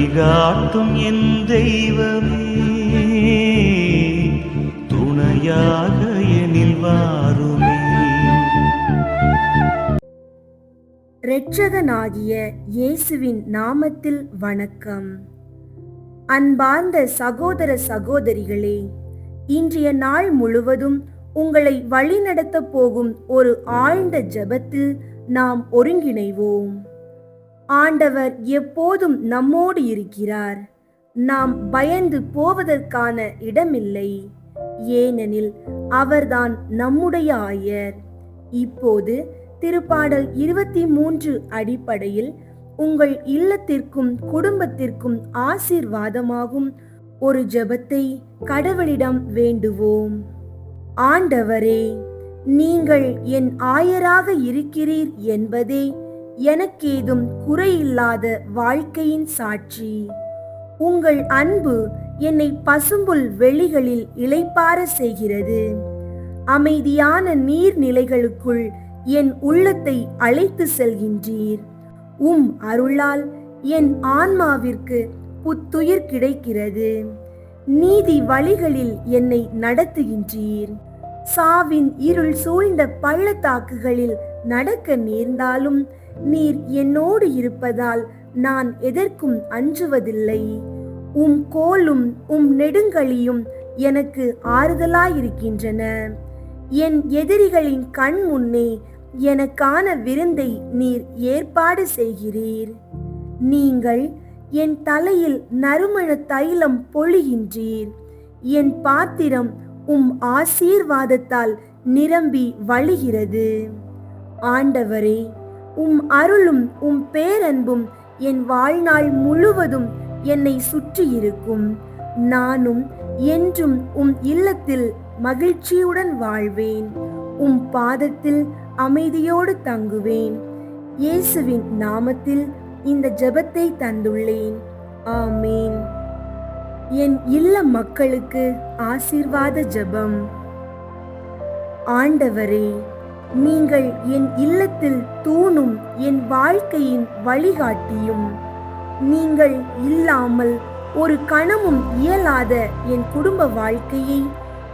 வழிகாட்டும் என் தெய்வமே. துணையாக எனில் வாருமே. இரட்சகனாகிய இயேசுவின் நாமத்தில் வணக்கம். அன்பார்ந்த சகோதர சகோதரிகளே இன்றைய நாள் முழுவதும் உங்களை வழிநடத்தப் போகும் ஒரு ஆழ்ந்த ஜெபத்தில் நாம் ஒருங்கிணைவோம். ஆண்டவர் எப்போதும் நம்மோடு இருக்கிறார். நாம் பயந்து போவதற்கான இடமில்லை. ஏனெனில் அவர்தான் நம்முடைய ஆயர். இப்போது திருப்பாடல் இருபத்தி மூன்று அடிப்படையில் உங்கள் இல்லத்திற்கும் குடும்பத்திற்கும் ஆசீர்வாதமாகும் ஒரு ஜெபத்தை கடவுளிடம் வேண்டுவோம். ஆண்டவரே நீங்கள் என் ஆயராக இருக்கிறீர் என்பதே எனக்கேதும் குறையில்லாத வாழ்க்கையின் சாட்சி. உங்கள் அன்பு என்னை பசும்புல் வெளிகளில் இளைப்பார செய்கிறது. அமைதியான நீர்நிலைகளுக்குள் என் உள்ளத்தை அழைத்து செல்கின்றீர். உம் அருளால் என் ஆன்மாவிற்கு புத்துயிர் கிடைக்கிறது. நீதி வழிகளில் என்னை நடத்துகின்றீர். சாவின் இருள் சூழ்ந்த பள்ளத்தாக்குகளில் நடக்க நேர்ந்தாலும் நீர் என்னோடு இருப்பதால் நான் எதற்கும் அஞ்சுவதில்லை. உம் கோலும் உம் நெடுங்கலியும் எனக்கு ஆறுதலாயிருக்கின்றன. என் எதிரிகளின் கண் முன்னே எனக்கான விருந்தை நீர் ஏற்பாடு செய்கிறீர். நீங்கள் என் தலையில் நறுமண தைலம் பொழிகின்றீர். என் பாத்திரம் உம் ஆசீர்வாதத்தால் நிரம்பி வழிகிறது. ஆண்டவரே உம் அருளும் உம் பேரன்பும் என் வாழ்நாள் முழுவதும் என்னை சுற்றியிருக்கும் நானும் என்றும் உம் இல்லத்தில் மகிழ்ச்சியுடன் வாழ்வேன். உம் பாதத்தில் அமைதியோடு தங்குவேன். இயேசுவின் நாமத்தில் இந்த ஜெபத்தை தந்துள்ளேன். ஆமேன். என் இல்ல மக்களுக்கு ஆசீர்வாத ஜெபம். ஆண்டவரே நீங்கள் என் இல்லத்தில் தூணும் என் வாழ்க்கையின் வழிகாட்டியும். நீங்கள் இல்லாமல் ஒரு கணமும் இயலாத என் குடும்ப வாழ்க்கையை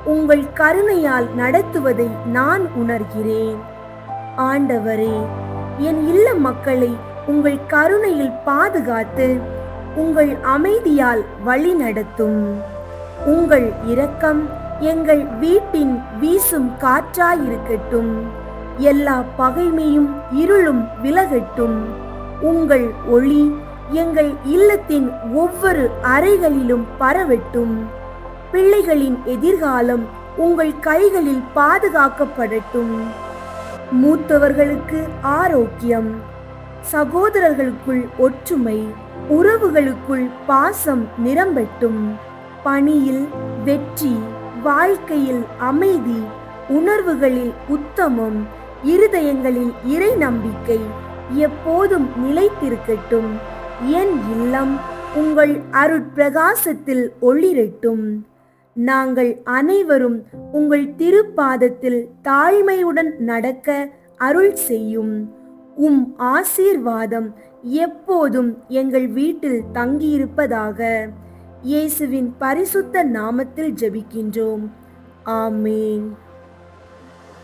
உங்கள் கருணையால் நடத்துவதை நான் உணர்கிறேன். ஆண்டவரே என் இல்ல மக்களை உங்கள் கருணையில் பாதுகாத்து உங்கள் அமைதியால் வழி நடத்தும். உங்கள் இரக்கம் எங்கள் வீட்டின் வீசும் காற்றாயிருக்கட்டும் எல்லா பகைமையும் இருளும் விலகட்டும். உங்கள் ஒளி எங்கள் இல்லத்தின் ஒவ்வொரு அறைகளிலும் பரவட்டும். பிள்ளைகளின் எதிர்காலம் உங்கள் கைகளில் பாதுகாக்கப்படட்டும். மூத்தவர்களுக்கு ஆரோக்கியம் சகோதரர்களுக்குள் ஒற்றுமை உறவுகளுக்குள் பாசம் நிரம்பட்டும். பணியில் வெற்றி வாழ்க்கையில் அமைதி உணர்வுகளில் உத்தமம் இருதயங்களில் இறை நம்பிக்கை எப்போதும் நிலைத்திருக்கட்டும். என் இல்லம் உங்கள் அருட்பிரகாசத்தில் ஒளிரட்டும். நாங்கள் அனைவரும் உங்கள் திருப்பாதத்தில் தாழ்மையுடன் நடக்க அருள் செய்யும். உம் ஆசீர்வாதம் எப்போதும் எங்கள் வீட்டில் தங்கியிருப்பதாக. இயேசுவின் பரிசுத்த நாமத்தில் ஜெபிக்கின்றோம். ஆமேன்.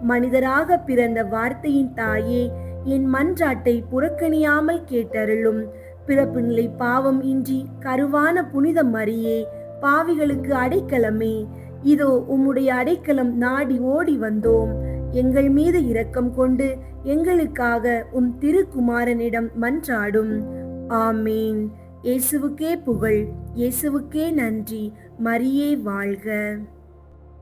மனிதராக பிறந்த வார்த்தையின் தாயே என் மன்றாட்டை புறக்கணியாமல் கேட்டருளும். பிறப்பு நிலை பாவம் இன்றி கருவான புனித மரியே பாவிகளுக்கு அடைக்கலமே. இதோ உம்முடைய அடைக்கலம் நாடி ஓடி வந்தோம். எங்கள் மீது இரக்கம் கொண்டு எங்களுக்காக உம் திருக்குமாரனிடம் மன்றாடும். ஆமீன். இயேசுவுக்கே புகழ் இயேசுவுக்கே நன்றி. மரியே வாழ்க.